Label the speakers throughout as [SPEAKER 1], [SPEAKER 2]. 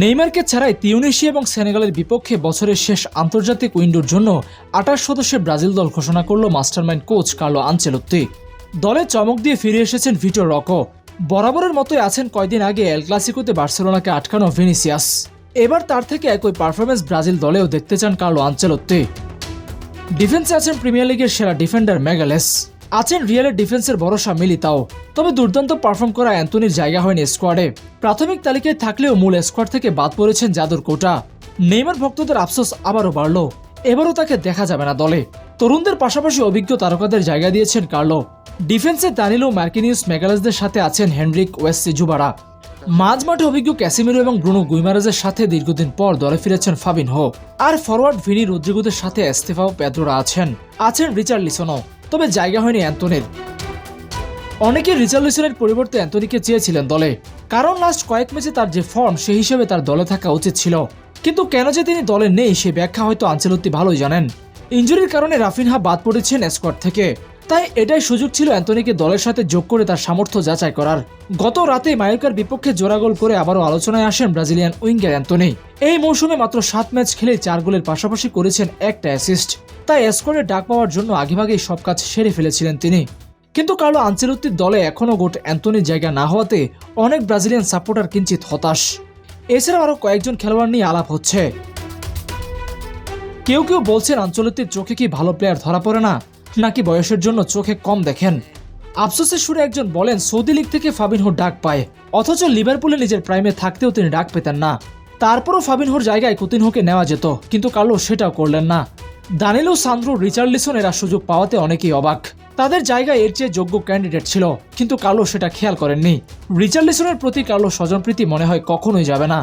[SPEAKER 1] নেইমারকে ছাড়াই তিউনিশিয়া এবং সেনেগালের বিপক্ষে বছরের শেষ আন্তর্জাতিক উইন্ডোর জন্য আঠাশ সদস্যের ব্রাজিল দল ঘোষণা করল মাস্টারমাইন্ড কোচ কার্লো আনচেলত্তি। দলে চমক দিয়ে ফিরে এসেছেন ভিটো রকো। বরাবরের মতোই আছেন কয়দিন আগে এল ক্লাসিকোতে বার্সেলোনাকে আটকানো ভিনিসিয়াস। এবার তার থেকে একই পারফরমেন্স ব্রাজিল দলেও দেখতে চান কার্লো আনচেলত্তি। ডিফেন্সে আছেন প্রিমিয়ার লিগের সেরা ডিফেন্ডার ম্যাগালেস আছেন রিয়ালের ডিফেন্সের ভরসা মিলিতাও। তবে দুর্দান্ত পারফর্ম করা অ্যান্টনির জায়গা হয়নি স্কোয়াডে। প্রাথমিক তালিকায় থাকলেও মূল স্কোয়াড থেকে বাদ পড়েছেন জাদুর কোটা। নেইমার ভক্তদের আফসোস আবারও বাড়ল। এবারও তাকে দেখা যাবে না দলে। তরুণদের পাশাপাশি অভিজ্ঞ তারকাদের জায়গা দিয়েছেন কার্লো। ডিফেন্সে দানিলো মার্কিনিউস মেগালাসদের সাথে আছেন হেনরিক ওয়েস্ট জুবারা মাঝ মাঠে অভিজ্ঞ ক্যাসিমিরো এবং ব্রুনো গুইমারাজের সাথে দীর্ঘদিন পর দলে ফিরেছেন ফাবিন হো আর ফরওয়ার্ড ভিনি রদ্রিগোদের সাথে এস্তেফাও পেদ্রোরা আছেন। আছেন রিচার্ড লিসনও। তবে জায়গা হয়নি অ্যান্টনির অনেকে রিচার্লিসনের পরিবর্তে অ্যান্টনিকে চেয়েছিলেন দলে। কারণ লাস্ট কয়েক ম্যাচে তার যে ফর্ম সেই হিসেবে তার দলে থাকা উচিত ছিল। কিন্তু কেন যে তিনি দলে নেই, সে ব্যাখ্যা হয়তো আঞ্চলত্তি ভালোই জানেন। ইঞ্জুরির কারণে রাফিনহা বাদ পড়েছেন স্কোয়াড থেকে। তাই এটাই সুযোগ ছিল অ্যান্টনিকে দলের সাথে যোগ করে তার সামর্থ্য যাচাই করার। গত রাতে মায়োকার বিপক্ষে জোড়া গোল করে আবারও আলোচনায় আসেন ব্রাজিলিয়ান উইঙ্গার অ্যান্টনি এই মৌসুমে মাত্র সাত ম্যাচ খেলে চার গোলের পাশাপাশি করেছেন একটা অ্যাসিস্ট তাই স্কোয়াডে ডাক পাওয়ার জন্য আগেভাগেই সব কাজ সেরে ফেলেছিলেন তিনি। কিন্তু কার্লো আঞ্চেলত্তির দলে এখনও গোট অ্যান্টনির জায়গা না হওয়াতে অনেক ব্রাজিলিয়ান সাপোর্টার কিঞ্চিত হতাশ। এছাড়া আরও কয়েকজন খেলোয়াড় নিয়ে আলাপ হচ্ছে। কেউ কেউ বলছেন আঞ্চলত্তির চোখে কি ভালো প্লেয়ার ধরা পড়ে না, নাকি বয়সের জন্য চোখে কম দেখেন। আফসোসের সুরে একজন বলেন, সৌদি লিগ থেকে ফাবিনহো ডাক পায়। অথচ লিভারপুলে নিজের প্রাইমে থাকতেও তিনি ডাক পেতেন না। তারপরও ফাবিনহোর জায়গায় কুতিনহোকে নেওয়া যেত, কিন্তু কার্লো সেটাও করলেন না। দানিলো, সান্দ্রো রিচার্লিসন এরা সুযোগ পাওয়াতে অনেকেই অবাক। তাদের জায়গায় এর চেয়ে যোগ্য ক্যান্ডিডেট ছিল, কিন্তু কার্লো সেটা খেয়াল করেননি। রিচার্লিসনের প্রতি কার্লো স্বজনপ্রীতি মনে হয় কখনোই যাবে না।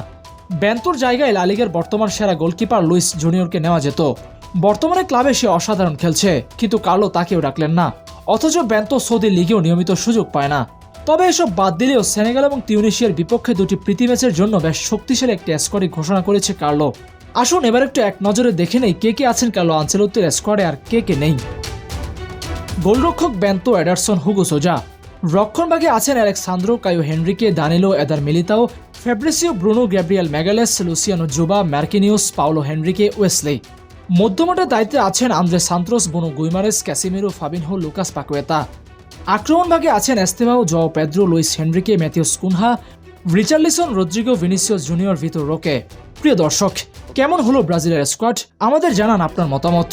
[SPEAKER 1] ব্যান্তর জায়গায় লালিগের বর্তমান সেরা গোলকিপার লুইস জুনিয়রকে নেওয়া যেত। বর্তমানে ক্লাবে সে অসাধারণ খেলছে, কিন্তু কার্লো তাকেও ডাকলেন না। অথচ ব্যান্ত সৌদি লিগেও নিয়মিত সুযোগ পায় না। তবে এসব বাদ দিলেও সেনেগাল এবং তিউনিশিয়ার বিপক্ষে দুটি প্রীতি ম্যাচের জন্য বেশ শক্তিশালী একটি স্কোয়াডে ঘোষণা করেছে কার্লো। আসুন, এবার একটু এক নজরে দেখে নেই কে কে আছেন কালো আঞ্চলত্বের স্কোয়াডে আর কে কে নেই। গোলরক্ষক ব্যান্ত অ্যাডারসন, হুগো সোজা। রক্ষণভাগে আছেন Alex Sandro Caio Henrique, Danilo Eder Militao, Fabricio, Bruno, Gabriel Magalhaes, Luciano Juba, Marquinhos, Paulo Henrique, Wesley. মধ্যমাঠের দায়িত্বে আছেন Andrey Santos Bruno Guimaraes, Casemiro, Fabinho, Lucas Paqueta. আক্রমণভাগে আছেন Estevao Joao Pedro, Luiz Henrique, Matheus Cunha Richarlison Rodrygo Vinicius Junior Vitor Roque. প্রিয় দর্শক, কেমন হলো ব্রাজিলের squad আমাদের জানান আপনার মতামত।